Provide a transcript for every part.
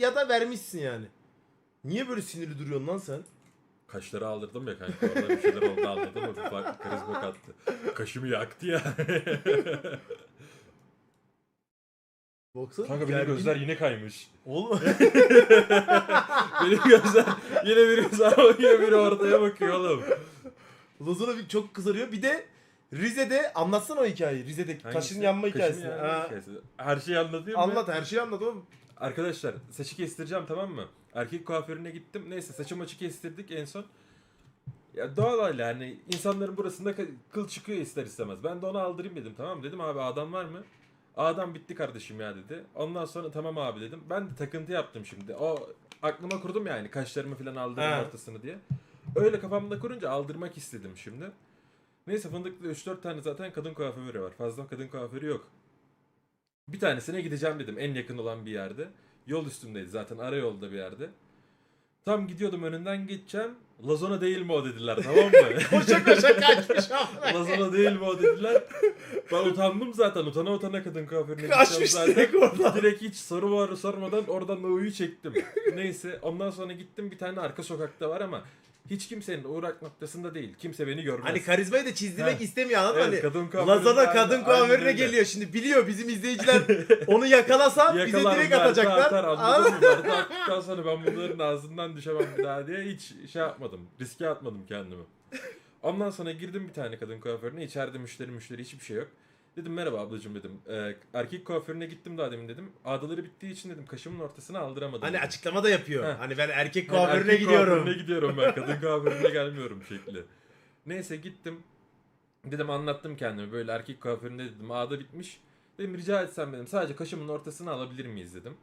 ya da vermişsin yani. Niye böyle sinirli duruyorsun lan sen? Kaşları aldırdım ya kanka. Orada bir şeyler oldu anladın mı? Bir farklı karizma kattı. Kaşımı yaktı ya. Baksana. kanka benim gergin. gözler yine kaymış. Oğlum. Benim gözler yine biri sağa bakıyor biri ortaya bakıyor oğlum. Lazona bir çok kızarıyor. Bir de Rize'de anlatsana o hikayeyi. Rize'de kaşın Hangisi? yanma Kaşın hikayesini. yanma Ha. hikayesi. Her şeyi anlatayım mı? Anlat her şeyi anlat oğlum. Arkadaşlar saçı kestireceğim tamam mı? Erkek kuaförüne gittim. Neyse saçımı açı kestirdik en son. Ya doğal öyle yani insanların burasında kıl çıkıyor ister istemez. Ben de onu aldırayım dedim tamam mı? Dedim abi adam var mı? Adam bitti kardeşim ya dedi. Ondan sonra tamam abi dedim. Ben de takıntı yaptım şimdi. O aklıma kurdum yani kaşlarımı falan aldırma He. ortasını diye. Öyle kafamda kurunca aldırmak istedim şimdi. Neyse fındıklı 3-4 tane zaten kadın kuaförü var. Fazla kadın kuaförü yok. Bir tanesine gideceğim dedim en yakın olan bir yerde. Yol üstündeydi zaten ara yolda bir yerde. Tam gidiyordum önünden geçeceğim. Lazona değil mi o dediler tamam mı? Koşa koşa kaçmış. Lazona değil mi o dediler. Ben utandım zaten. Utana utana kadın kuaförüne gideceğim Kaçmış zaten. direkt oradan. Direkt hiç soru var sormadan oradan U'yu çektim. Neyse ondan sonra gittim bir tane arka sokakta var ama hiç kimsenin uğrak noktasında değil. Kimse beni görmez. Hani karizmayı da çizdirmek Ha. istemiyor anladın mı? Evet, Hani kadın kuaförüne Lazada kadın kuaförüne geliyor. Şimdi biliyor bizim izleyiciler onu yakalasa bize Yakalar, direkt atacaklar. Atar, Anladın mı? attıktan sonra ben bunların ağzından düşemem bir daha diye hiç şey yapmadım. Riske atmadım kendimi. Ondan sonra girdim bir tane kadın kuaförüne. İçeride müşteri müşteri hiçbir şey yok. Dedim merhaba ablacığım dedim. Ee, erkek kuaförüne gittim daha demin dedim. Ağdaları bittiği için dedim kaşımın ortasına aldıramadım. Hani dedim. açıklama da yapıyor. Ha. Hani ben erkek Hani kuaförüne erkek gidiyorum. kuaförüne gidiyorum ben. Kadın kuaförüne gelmiyorum şekli. Neyse gittim. Dedim anlattım kendimi. Böyle erkek kuaföründe dedim ağda bitmiş. Dedim rica etsem dedim sadece kaşımın ortasını alabilir miyiz dedim.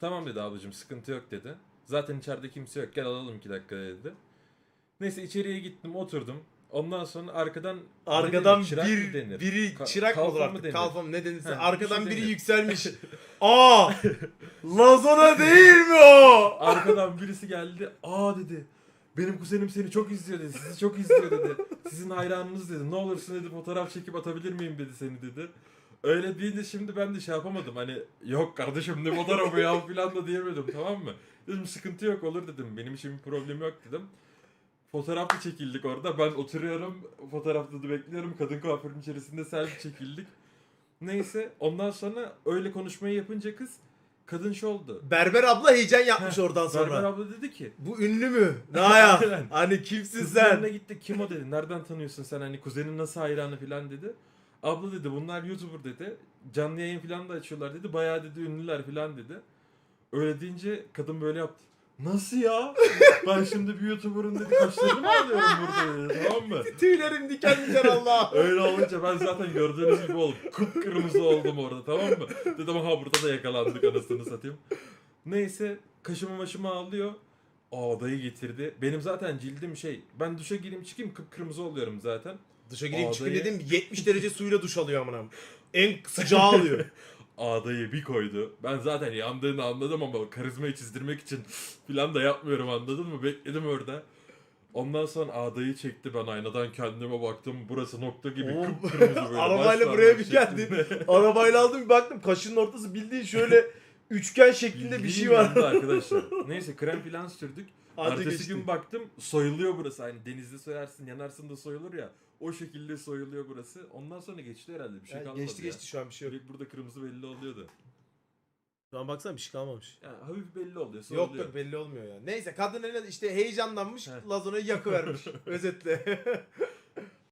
Tamam dedi ablacığım sıkıntı yok dedi. Zaten içeride kimse yok gel alalım iki dakika dedi. Neyse içeriye gittim oturdum. Ondan sonra arkadan Arkadan ne denir, çırak mı bir denir? biri Ka- çırak mı olur kalfa mı artık? denir? Kalfa mı ne denirse Ha, bir arkadan şey biri denir. yükselmiş. Aa! Lazona değil mi o? Arkadan birisi geldi. Aa dedi. Benim kuzenim seni çok izliyor dedi. Sizi çok izliyor dedi. Sizin hayranınız dedi. Ne olursun dedi fotoğraf çekip atabilir miyim dedi seni dedi. Öyle deyince şimdi ben de şey yapamadım. Hani yok kardeşim ne fotoğrafı ya falan da diyemedim tamam mı? Dedim sıkıntı yok olur dedim. Benim için bir problem yok dedim. Fotoğraflı çekildik orada. Ben oturuyorum. Fotoğrafta da bekliyorum. Kadın kuaförün içerisinde selfie çekildik. Neyse ondan sonra öyle konuşmayı yapınca kız kadın şey oldu. Berber abla heyecan yapmış oradan sonra. Berber abla dedi ki Bu ünlü mü? Naya. Hani kimsin Kızın sen? yanına gitti. Kim o dedi. Nereden tanıyorsun sen? Hani kuzenin nasıl hayranı falan dedi. Abla dedi bunlar YouTuber dedi. Canlı yayın falan da açıyorlar dedi. Bayağı dedi ünlüler falan dedi. Öyle deyince kadın böyle yaptı. Nasıl ya? ben şimdi bir YouTuber'ın dedi kaşlarını mı alıyorum burada dedi. Tamam mı? Tüylerim diken diken Allah. Öyle olunca ben zaten gördüğünüz gibi oldum. Kıpkırmızı oldum orada tamam mı? Dedim ha burada da yakalandık anasını satayım. Neyse kaşımı maşımı ağlıyor. Aa dayı getirdi. Benim zaten cildim şey. Ben duşa gireyim çıkayım kıpkırmızı oluyorum zaten. Duşa gireyim çıkayım dedim 70 derece suyla duş alıyor amına. En sıcağı alıyor. Ağdayı bir koydu. Ben zaten yandığını anladım ama karizmayı çizdirmek için falan da yapmıyorum anladın mı? Bekledim orada. Ondan sonra ağdayı çekti ben aynadan kendime baktım. Burası nokta gibi Oğlum, kıpkırmızı böyle. arabayla buraya bir parmak geldi. şeklinde. Arabayla aldım bir baktım kaşının ortası bildiğin şöyle üçgen şeklinde bir şey var. arkadaşlar. Neyse krem falan sürdük. Ertesi geçti. gün baktım soyuluyor burası. Hani denizde soyarsın yanarsın da soyulur ya. O şekilde soyuluyor burası. Ondan sonra geçti herhalde bir şey Yani kalmadı geçti ya. geçti şu an bir şey yok. Direkt burada kırmızı belli oluyordu. Şu an baksana bir şey kalmamış. Yani hafif belli oluyor. Yok Soyuluyor. yok belli olmuyor ya. Neyse kadın eline işte heyecanlanmış. Lazona'yı yakıvermiş. Özetle.